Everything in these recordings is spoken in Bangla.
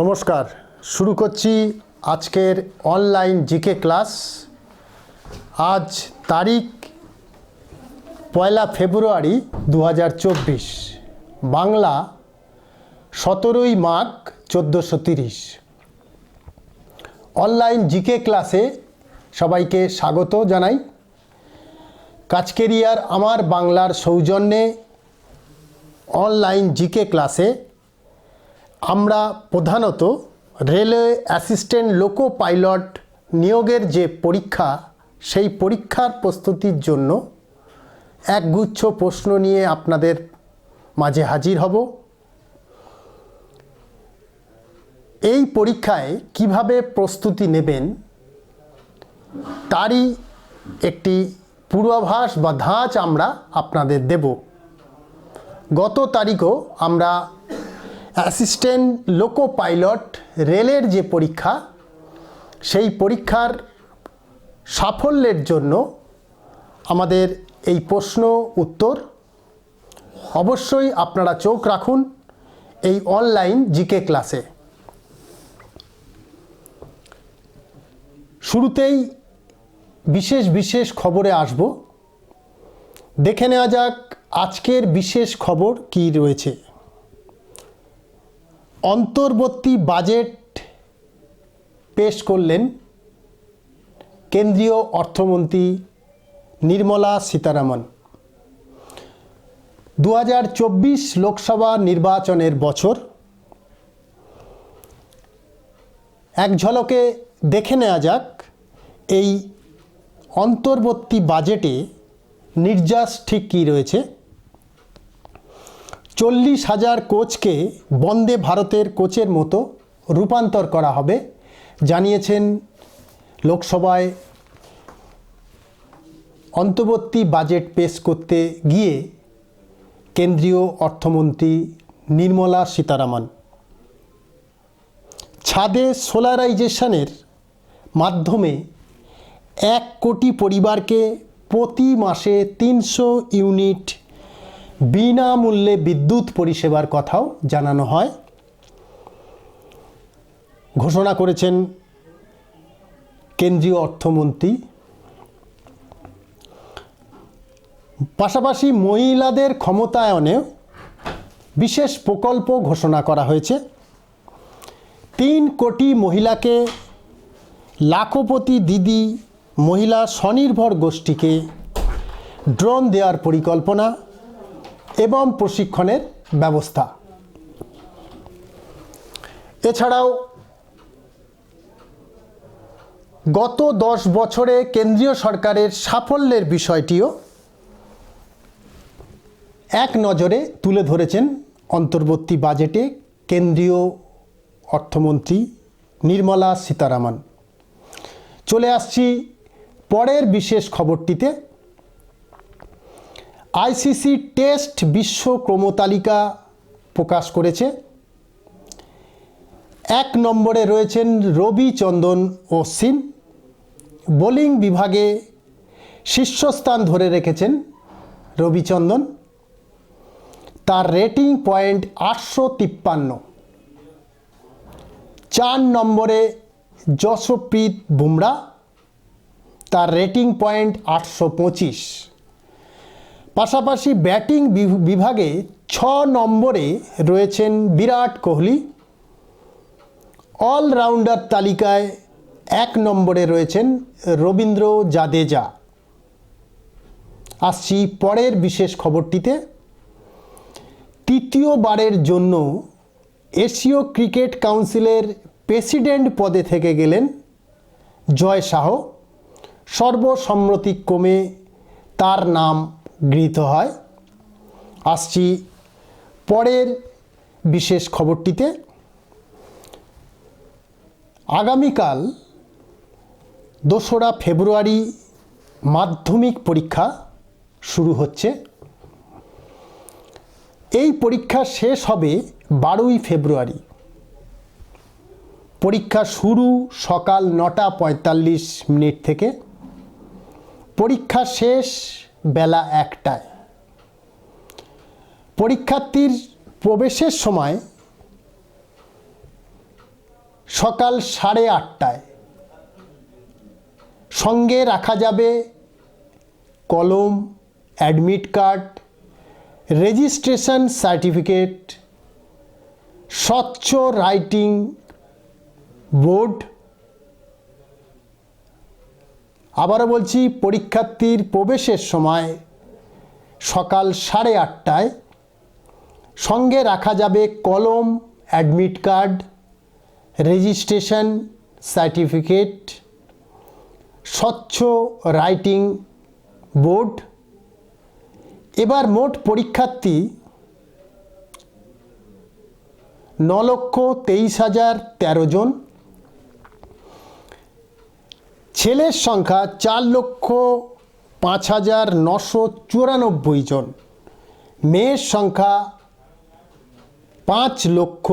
নমস্কার, শুরু করছি আজকের অনলাইন জিকে ক্লাস। আজ তারিখ পয়লা ফেব্রুয়ারি দু হাজার চব্বিশ, বাংলা সতেরোই মাঘ চোদ্দোশো তিরিশ। অনলাইন জিকে ক্লাসে সবাইকে স্বাগত জানাই। কাজকেরিয়ার আমার বাংলার সৌজন্যে অনলাইন জিকে ক্লাসে আমরা প্রধানত রেলওয়ে অ্যাসিস্ট্যান্ট লোকো পাইলট নিয়োগের যে পরীক্ষা, সেই পরীক্ষার প্রস্তুতির জন্য একগুচ্ছ প্রশ্ন নিয়ে আপনাদের মাঝে হাজির হব। এই পরীক্ষায় কীভাবে প্রস্তুতি নেবেন, তারই একটি পূর্বাভাস বা ধাঁচ আমরা আপনাদের দেব। গত তারিখও আমরা অ্যাসিস্ট্যান্ট লোকো পাইলট রেলের যে পরীক্ষা, সেই পরীক্ষার সাফল্যের জন্য আমাদের এই প্রশ্ন উত্তর। অবশ্যই আপনারা চোখ রাখুন এই অনলাইন জিকে ক্লাসে। শুরুতেই বিশেষ বিশেষ খবরে আসব। দেখে নেওয়া যাক আজকের বিশেষ খবর কি রয়েছে। অন্তর্বর্তী বাজেট পেশ করলেন কেন্দ্রীয় অর্থমন্ত্রী নির্মলা সীতারামন। দু হাজার চব্বিশ লোকসভা নির্বাচনের বছর এক ঝলকে দেখে নেওয়া যাক, এই অন্তর্বর্তী বাজেটে নির্যাস ঠিক কী রয়েছে। চল্লিশ হাজার কোচকে বন্দে ভারতের কোচের মতো রূপান্তর করা হবে, জানিয়েছেন লোকসভায় অন্তর্বর্তী বাজেট পেশ করতে গিয়ে কেন্দ্রীয় অর্থমন্ত্রী নির্মলা সীতারামন। ছাদে সোলারাইজেশনের মাধ্যমে এক কোটি পরিবারকে প্রতি মাসে তিনশো ইউনিট বিনামূল্যে বিদ্যুৎ পরিষেবার কথাও জানানো হয়। ঘোষণা করেছেন কেন্দ্রীয় অর্থমন্ত্রী। পাশাপাশি মহিলাদের ক্ষমতায়নে বিশেষ প্রকল্প ঘোষণা করা হয়েছে। তিন কোটি মহিলাকে লাখপতি দিদি মহিলা স্বনির্ভর গোষ্ঠীকে ড্রোন দেওয়ার পরিকল্পনা এবং প্রশিক্ষণের ব্যবস্থা। এছাড়াও গত দশ বছরে কেন্দ্রীয় সরকারের সাফল্যের বিষয়টিও এক নজরে তুলে ধরেছেন অন্তর্বর্তী বাজেটে কেন্দ্রীয় অর্থমন্ত্রী নির্মলা সীতারামন। চলে আসছি পরের বিশেষ খবরটিতে। আইসিসি টেস্ট বিশ্ব ক্রমতালিকা প্রকাশ করেছে। এক নম্বরে রয়েছেন রবিচন্দন অশ্বিন বোলিং বিভাগে শীর্ষস্থান ধরে রেখেছেন রবিচন্দন তার রেটিং পয়েন্ট আটশো তিপ্পান্ন। চার নম্বরে যশপ্রীত বুমরা। তার রেটিং পয়েন্ট আটশো পঁচিশ। পাশাপাশি ব্যাটিং বিভাগে ছ নম্বরে রয়েছেন বিরাট কোহলি। অলরাউন্ডার তালিকায় এক নম্বরে রয়েছেন রবীন্দ্র জাদেজা। আসছি পরের বিশেষ খবরটিতে। তৃতীয়বারের জন্য এশীয় ক্রিকেট কাউন্সিলের প্রেসিডেন্ট পদে থেকে গেলেন জয় শাহ। সর্বসম্মতিক্রমে তার নাম গৃহীত হয়। আসছি পরের বিশেষ খবরটিতে। আগামীকাল দোসরা ফেব্রুয়ারি মাধ্যমিক পরীক্ষা শুরু হচ্ছে। এই পরীক্ষা শেষ হবে বারোই ফেব্রুয়ারি। পরীক্ষা শুরু সকাল নটা পঁয়তাল্লিশ মিনিট থেকে। পরীক্ষা শেষ বেলা একটায়। পরীক্ষার্থীর প্রবেশের সময় সকাল সাড়ে আটটায়। সঙ্গে রাখা যাবে কলম, অ্যাডমিট কার্ড, রেজিস্ট্রেশন সার্টিফিকেট, স্বচ্ছ রাইটিং বোর্ড আবারও বলছি, পরীক্ষার্থীর প্রবেশের সময় সকাল সাড়ে আটটায় সঙ্গে রাখা যাবে কলম, অ্যাডমিট কার্ড, রেজিস্ট্রেশন সার্টিফিকেট, স্বচ্ছ রাইটিং বোর্ড। এবার মোট পরীক্ষার্থী ন লক্ষ তেইশ হাজার তেরো জন। ছেলের সংখ্যা চার লক্ষ পাঁচ হাজার নশো চুরানব্বই জন। মেয়ের সংখ্যা পাঁচ লক্ষ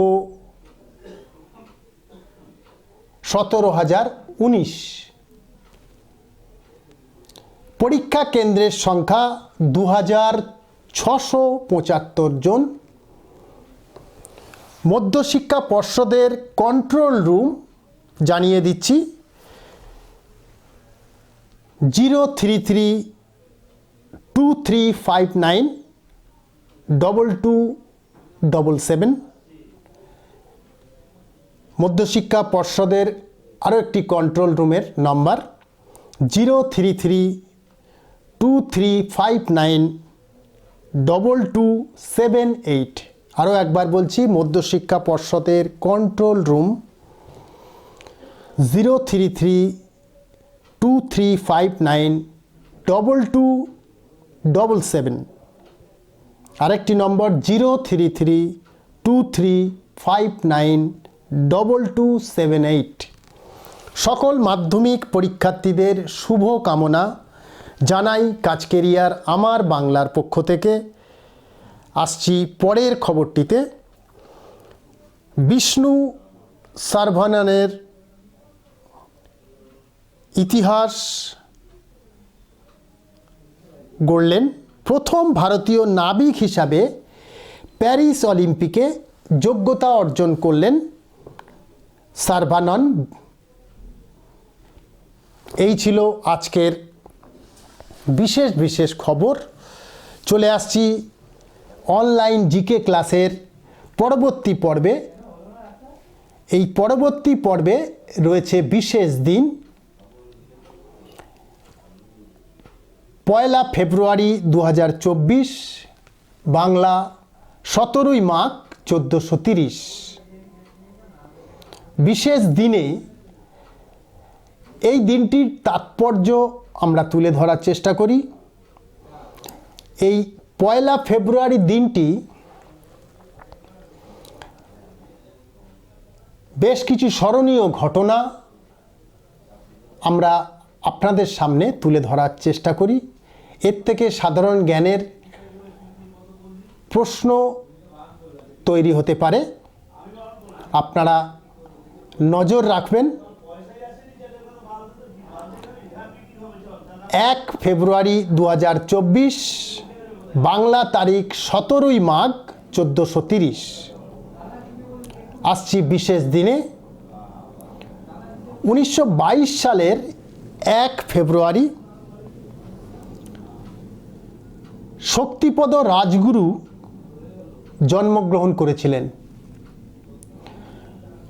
সতেরো হাজার উনিশ। পরীক্ষা কেন্দ্রের সংখ্যা দু হাজার ছশো পঁচাত্তর জন। মধ্যশিক্ষা পর্ষদের কন্ট্রোল রুম জানিয়ে দিচ্ছি। Zero three three two three five nine double two double seven. মধ্যশিক্ষা পর্ষদের আরও একটি কন্ট্রোল রুমের নম্বর zero three three two three five nine double two seven eight. আরও একবার বলছি, মধ্যশিক্ষা পর্ষদের control room zero three three two three five nine double two double seven আরেকটি নম্বর zero three three two three five nine double two seven eight সকল মাধ্যমিক পরীক্ষার্থীদের শুভ কামনা জানাই কাজকেরিয়ার আমার বাংলার পক্ষ থেকে। আসছি পরের খবরটিতে। বিষ্ণু সার্ভানানের ইতিহাস গড়লেন প্রথম ভারতীয় নাবিক হিসাবে প্যারিস অলিম্পিকে যোগ্যতা অর্জন করলেন সার্ভানন এই ছিল আজকের বিশেষ বিশেষ খবর। চলে আসছি অনলাইন জিকে ক্লাসের পরবর্তী পর্বে। এই পরবর্তী পর্বে রয়েছে বিশেষ দিন। পয়লা ফেব্রুয়ারি দু হাজার চব্বিশ, বাংলা সতেরোই মাঘ চোদ্দোশো তিরিশ। বিশেষ দিনে এই দিনটির তাৎপর্য আমরা তুলে ধরার চেষ্টা করি। এই পয়লা ফেব্রুয়ারি দিনটি বেশ কিছু স্মরণীয় ঘটনা আমরা আপনাদের সামনে তুলে ধরার চেষ্টা করি। এর থেকে সাধারণ জ্ঞানের প্রশ্ন তৈরি হতে পারে। আপনারা নজর রাখবেন। এক ফেব্রুয়ারি দু হাজার চব্বিশ, বাংলা তারিখ সতেরোই মাঘ চোদ্দোশো তিরিশ। আসছি বিশেষ দিনে। উনিশশো বাইশ সালের এক ফেব্রুয়ারি শক্তিপদ রাজগুরু জন্মগ্রহণ করেছিলেন।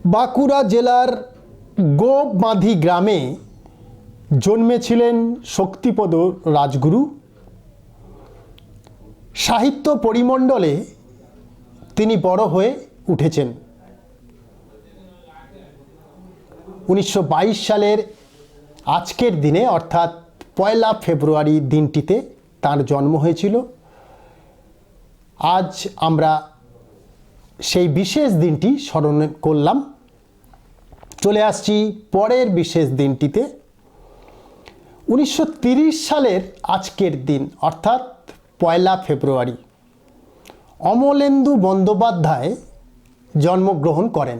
বাঁকুড়া জেলার গোববাঁধি গ্রামে জন্মেছিলেন শক্তিপদ রাজগুরু। সাহিত্য পরিমণ্ডলে তিনি বড় হয়ে উঠেছেন। উনিশশো বাইশ সালের আজকের দিনে, অর্থাৎ পয়লা ফেব্রুয়ারি দিনটিতে তার জন্ম হয়েছিল। আজ আমরা সেই বিশেষ দিনটি স্মরণ করলাম। চলে আসছি পরের বিশেষ দিনটিতে। উনিশশো সালের আজকের দিন, অর্থাৎ পয়লা ফেব্রুয়ারি। অমলেন্দু বন্দ্যোপাধ্যায় জন্মগ্রহণ করেন।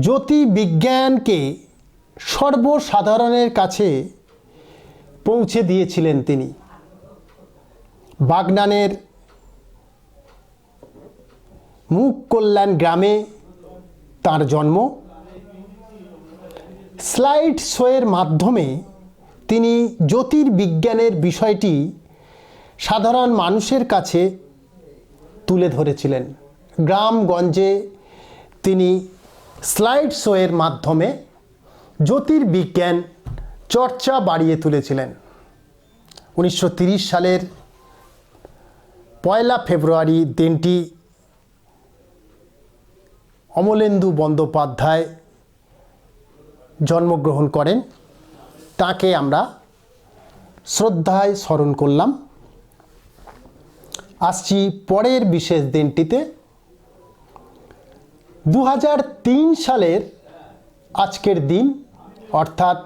জ্যোতি বিজ্ঞানকে সর্বসাধারণের কাছে পৌঁছে দিয়েছিলেন তিনি। বাগনানের মুখ কল্যাণ গ্রামে তার জন্ম। স্লাইড শোয়ের মাধ্যমে তিনি জ্যোতির্বিজ্ঞানের বিষয়টি সাধারণ মানুষের কাছে তুলে ধরেছিলেন। গ্রামগঞ্জে তিনি স্লাইড শোয়ের মাধ্যমে জ্যোতির্বিজ্ঞান চর্চা বাড়িয়ে তুলেছিলেন। উনিশশো সালের পয়লা ফেব্রুয়ারি দিনটি অমলেন্দু বন্দ্যোপাধ্যায় জন্মগ্রহণ করেন। তাকে আমরা শ্রদ্ধায় স্মরণ করলাম। আসছি পরের বিশেষ দিনটিতে। দু হাজার তিন সালের আজকের দিন, অর্থাৎ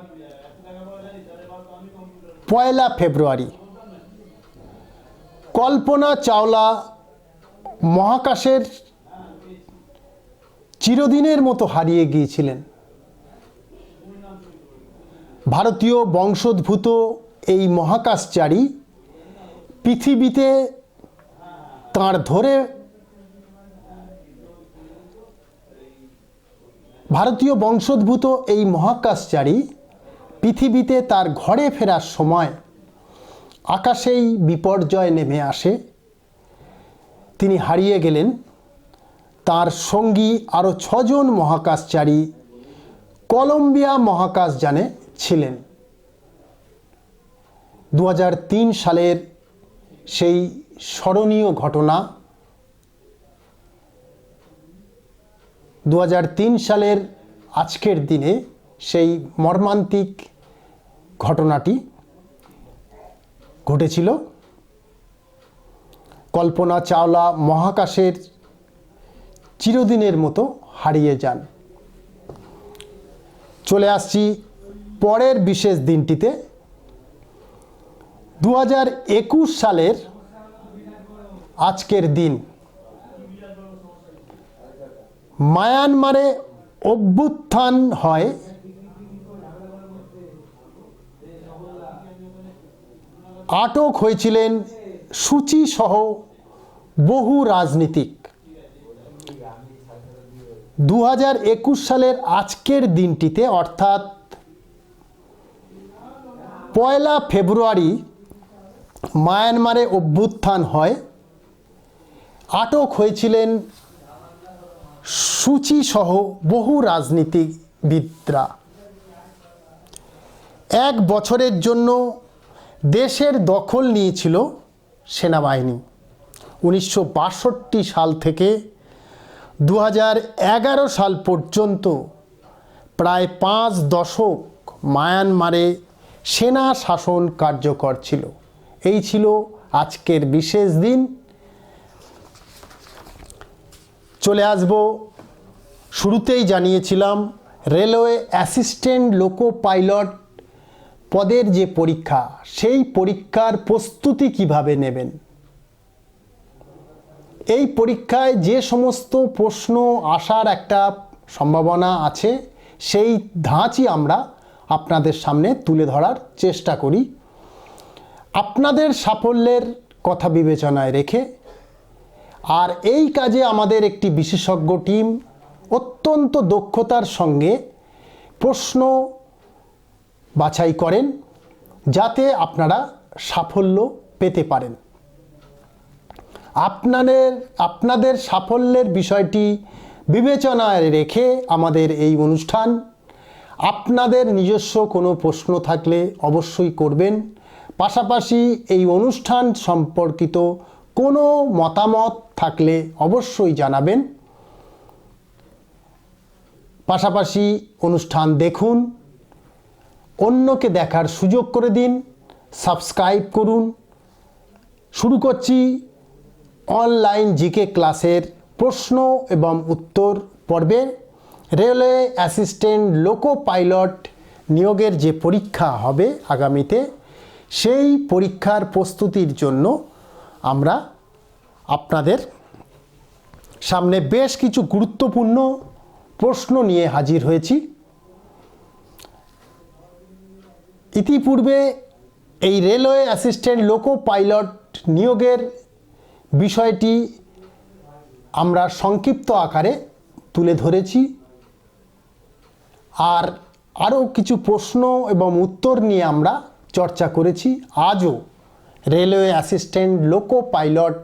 পয়লা ফেব্রুয়ারি। কল্পনা চাওলা মহাকাশের চিরদিনের মতো হারিয়ে গিয়েছিলেন। ভারতীয় বংশোদ্ভূত এই মহাকাশচারী পৃথিবীতে তাঁর ধরে ভারতীয় বংশোদ্ভূত এই মহাকাশচারী পৃথিবীতে তার ঘরে ফেরার সময় আকাশেই বিপর্যয় নেমে আসে। তিনি হারিয়ে গেলেন। তার সঙ্গী আরও ছজন মহাকাশচারী কলম্বিয়া মহাকাশযানে ছিলেন। দু হাজার তিন সালের সেই স্মরণীয় ঘটনা দু হাজার তিন সালের আজকের দিনে সেই মর্মান্তিক ঘটনাটি ঘটেছিল। কল্পনা চাওলা মহাকাশের চিরদিনের মতো হারিয়ে যান। চলে আসছি পরের বিশেষ দিনটিতে। দু হাজার একুশ সালের আজকের দিন। মায়ানমারে অভ্যুত্থান হয় আটক হয়েছিলেন সূচি সহ বহু রাজনীতিক। দু হাজার একুশ সালের আজকের দিনটিতে, অর্থাৎ পয়লা ফেব্রুয়ারি মায়ানমারে অভ্যুত্থান হয়, আটক হয়েছিলেন সূচি সহ বহু রাজনীতিবিদরা। এক বছরের জন্য দেশের দখল নিয়েছিল সেনাবাহিনী। উনিশশো বাষট্টি সাল থেকে দু হাজার এগারো সাল পর্যন্ত প্রায় পাঁচ দশক মায়ানমারে সেনা শাসন কার্যকর ছিল। এই ছিল আজকের বিশেষ দিন। চলে আসব শুরুতেই জানিয়েছিলাম, রেলওয়ে অ্যাসিস্ট্যান্ট লোকো পাইলট পদের যে পরীক্ষা, সেই পরীক্ষার প্রস্তুতি কীভাবে নেবেন? এই পরীক্ষায় যে সমস্ত প্রশ্ন আসার একটা সম্ভাবনা আছে, সেই ধাঁচই আমরা আপনাদের সামনে তুলে ধরার চেষ্টা করি। আপনাদের সাফল্যের কথা বিবেচনায় রেখে, আর এই কাজে আমাদের একটি বিশেষজ্ঞ টিম অত্যন্ত দক্ষতার সঙ্গে প্রশ্ন বাছাই করেন যাতে আপনারা সাফল্য পেতে পারেন। আপনাদের আপনাদের সাফল্যের বিষয়টি বিবেচনায় রেখে আমাদের এই অনুষ্ঠান। আপনাদের নিজস্ব কোনো প্রশ্ন থাকলে অবশ্যই করবেন। পাশাপাশি এই অনুষ্ঠান সম্পর্কিত কোনো মতামত থাকলে অবশ্যই জানাবেন। পাশাপাশি অনুষ্ঠান দেখুন। অন্যকে দেখার সুযোগ করে দিন, সাবস্ক্রাইব করুন। শুরু করছি অনলাইন জিকে ক্লাসের প্রশ্ন এবং উত্তর পর্বে। রেলওয়ে অ্যাসিস্ট্যান্ট লোকো পাইলট নিয়োগের যে পরীক্ষা হবে আগামীতে, সেই পরীক্ষার প্রস্তুতির জন্য আমরা আপনাদের সামনে বেশ কিছু গুরুত্বপূর্ণ প্রশ্ন নিয়ে হাজির হয়েছি। ইতিপূর্বে এই রেলওয়ে অ্যাসিস্ট্যান্ট লোকো পাইলট নিয়োগের বিষয়টি আমরা সংক্ষিপ্ত আকারে তুলে ধরেছি। আর আরও কিছু প্রশ্ন এবং উত্তর নিয়ে আমরা চর্চা করেছি। আজও রেলওয়ে অ্যাসিস্ট্যান্ট লোকো পাইলট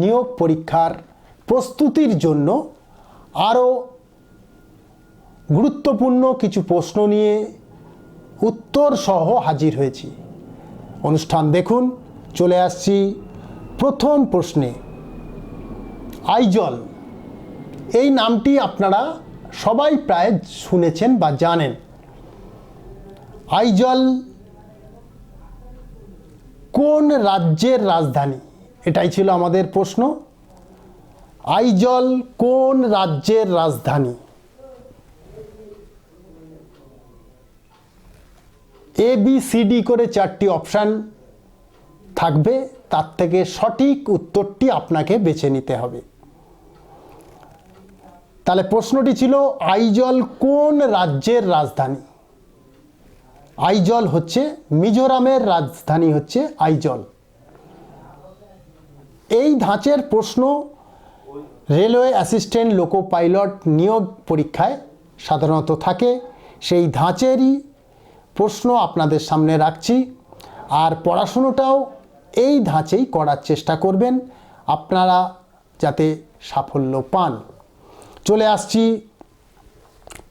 নিয়োগ পরীক্ষার প্রস্তুতির জন্য আরও গুরুত্বপূর্ণ কিছু প্রশ্ন নিয়ে উত্তর সহ হাজির হয়েছি। অনুষ্ঠান দেখুন, চলে আসছি প্রথম প্রশ্নে। আইজল, এই নামটি আপনারা সবাই প্রায় শুনেছেন বা জানেন। আইজল কোন রাজ্যের রাজধানী? এটাই ছিল আমাদের প্রশ্ন। আইজল কোন রাজ্যের রাজধানী? এ বি সি ডি করে চারটি অপশান থাকবে, তার থেকে সঠিক উত্তরটি আপনাকে বেছে নিতে হবে। তাহলে প্রশ্নটি ছিল আইজল কোন রাজ্যের রাজধানী? আইজল হচ্ছে মিজোরামের রাজধানী হচ্ছে আইজল এই ধাঁচের প্রশ্ন রেলওয়ে অ্যাসিস্ট্যান্ট লোকো পাইলট নিয়োগ পরীক্ষায় সাধারণত থাকে। সেই ধাঁচেরই প্রশ্ন আপনাদের সামনে রাখছি। আর পড়াশুনোটাও এই ধাঁচেই করার চেষ্টা করবেন, আপনারা যাতে সাফল্য পান। চলে আসছি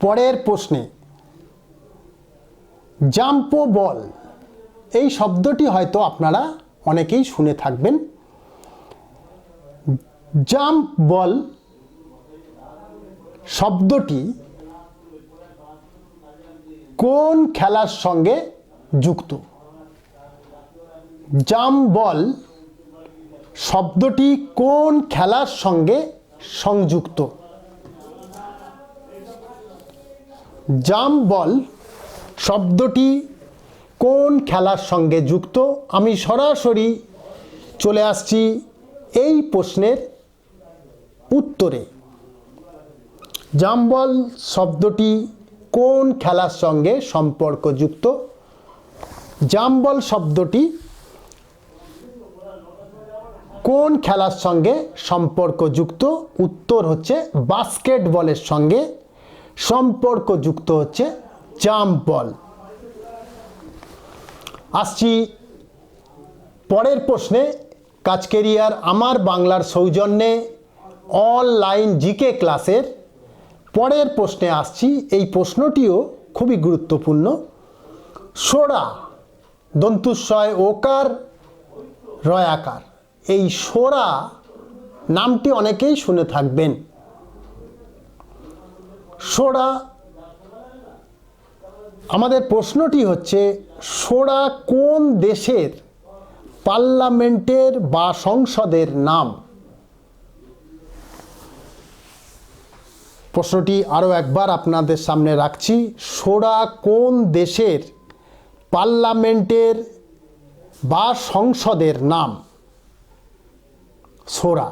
পরের প্রশ্নে। জাম্পো বল, এই শব্দটি হয়তো আপনারা অনেকেই শুনে থাকবেন। জাম্প বল শব্দটি কোন খেলার সঙ্গে যুক্ত? জাম বল শব্দটি কোন খেলার সঙ্গে সংযুক্ত? জাম বল শব্দটি কোন খেলার সঙ্গে যুক্ত? আমি সরাসরি চলে আসছি এই প্রশ্নের উত্তরে। জাম্বল শব্দটি কোন খেলার সঙ্গে সম্পর্কযুক্ত? জাম্বল শব্দটি কোন খেলার সঙ্গে সম্পর্কযুক্ত? উত্তর হচ্ছে বাস্কেটবলের সঙ্গে সম্পর্কযুক্ত হচ্ছে জাম্প বল আসছি পরের প্রশ্নে কাজকেরিয়ার আমার বাংলার সৌজন্যে অনলাইন জিকে ক্লাসের পরের প্রশ্নে আসছি। এই প্রশ্নটিও খুবই গুরুত্বপূর্ণ। সোরা দন্তুস্বয় ওকার রয়াকার এই সোরা নামটি অনেকেই শুনে থাকবেন। সোরা আমাদের প্রশ্নটি হচ্ছে সোরা কোন দেশের পার্লামেন্টের বা সংসদের নাম? প্রশ্নটি আরও একবার আপনাদের সামনে রাখছি। সোরা কোন দেশের পার্লামেন্টের বা সংসদের নাম? সোরা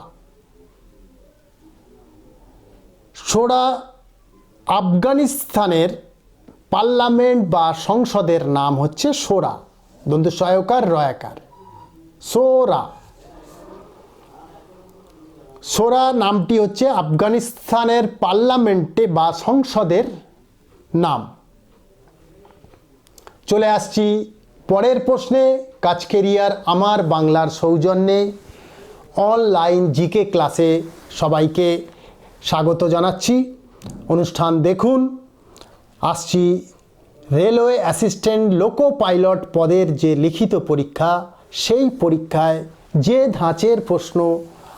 সোরা আফগানিস্তানের পার্লামেন্ট বা সংসদের নাম হচ্ছে সোরা দ্বন্দ্ব সহায়কার, রয়াকার। সোরা সোরা নামটি হচ্ছে আফগানিস্তানের পার্লামেন্টে বা সংসদের নাম। চলে আসছি পরের প্রশ্নে। কাজকেরিয়ার আমার বাংলার সৌজন্যে অনলাইন জিকে ক্লাসে সবাইকে স্বাগত জানাচ্ছি। অনুষ্ঠান দেখুন। আসছি রেলওয়ে অ্যাসিস্ট্যান্ট লোকো পাইলট পদের যে লিখিত পরীক্ষা, সেই পরীক্ষায় যে ধাঁচের প্রশ্ন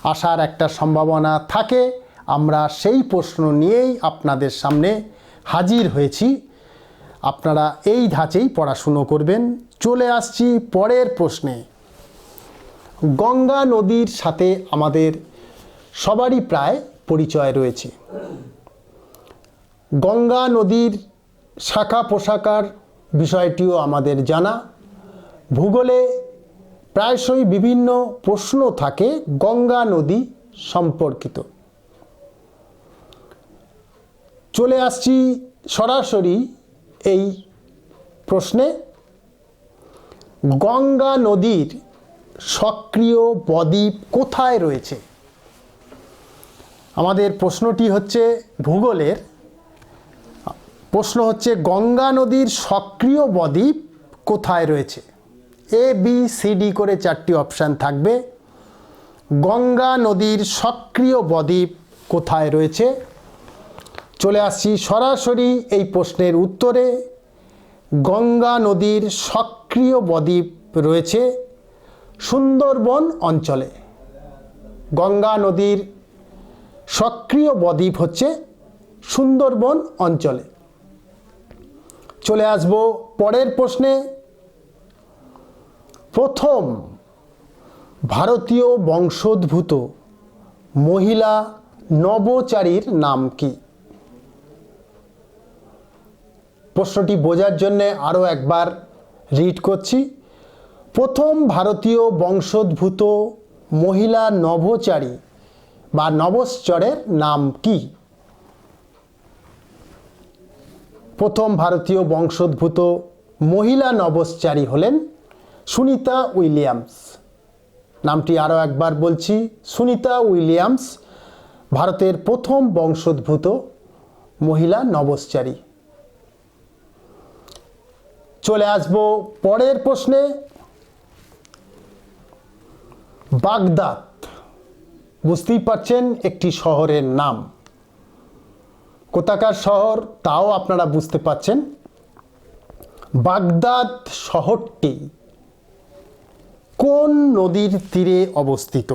আসার একটা সম্ভাবনা থাকে। আমরা সেই প্রশ্ন নিয়েই আপনাদের সামনে হাজির হয়েছি। আপনারা এই ধাঁচেই পড়াশুনো করবেন। চলে আসছি পরের প্রশ্নে। গঙ্গা নদীর সাথে আমাদের সবারই প্রায় পরিচয় রয়েছে। গঙ্গা নদীর শাখা পোশাকার বিষয়টিও আমাদের জানা। ভূগোলে প্রায়শই বিভিন্ন প্রশ্ন থাকে গঙ্গা নদী সম্পর্কিত। চলে আসছি সরাসরি এই প্রশ্নে। গঙ্গা নদীর সক্রিয় বদ্বীপ কোথায় রয়েছে? আমাদের প্রশ্নটি হচ্ছে ভূগোলের। প্রশ্ন হচ্ছে গঙ্গা নদীর সক্রিয় বদ্বীপ কোথায় রয়েছে? এ বি সি ডি করে চারটি অপশান থাকবে। গঙ্গা নদীর সক্রিয় বদ্বীপ কোথায় রয়েছে? চলে আসছি সরাসরি এই প্রশ্নের উত্তরে। গঙ্গা নদীর সক্রিয় বদ্বীপ রয়েছে সুন্দরবন অঞ্চলে। গঙ্গা নদীর সক্রিয় বদ্বীপ হচ্ছে সুন্দরবন অঞ্চলে। চলে আসব পরের প্রশ্নে। প্রথম ভারতীয় বংশোদ্ভূত মহিলা নবচারীর নাম কি? প্রশ্নটি বোঝার জন্যে আরও একবার রিড করছি। প্রথম ভারতীয় বংশোদ্ভূত মহিলা নভোচারী বা নবশ্চরের নাম কি? প্রথম ভারতীয় বংশোদ্ভূত মহিলা নবশ্চারী হলেন সুনিতা উইলিয়ামস। নামটি আরও একবার বলছি, সুনিতা উইলিয়ামস, ভারতের প্রথম বংশোদ্ভূত মহিলা নবশ্চারী। চলে আসব পরের প্রশ্নে। বাগদাদ, বুঝতেই পারছেন একটি শহরের নাম। কোথাকার শহর তাও আপনারা বুঝতে পাচ্ছেন বাগদাদ শহরটি কোন নদীর তীরে অবস্থিত?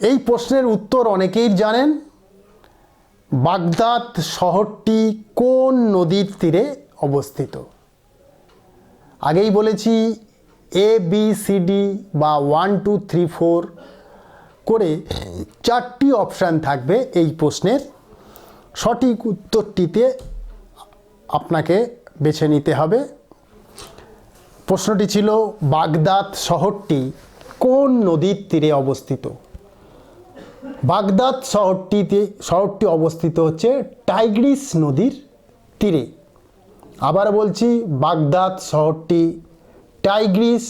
এই প্রশ্নের উত্তর অনেকেই জানেন। বাগদাদ শহরটি কোন নদীর তীরে অবস্থিত? আগেই বলেছি এ বি সি ডি বা ওয়ান টু থ্রি ফোর করে চারটি অপশান থাকবে এই প্রশ্নের। সঠিক উত্তরটিতে আপনাকে বেছে নিতে হবে। প্রশ্নটি ছিল, বাগদাদ শহরটি কোন নদীর তীরে অবস্থিত? বাগদাদ শহরটিতে, শহরটি অবস্থিত হচ্ছে টাইগ্রিস নদীর তীরে। আবার বলছি, বাগদাদ শহরটি টাইগ্রিস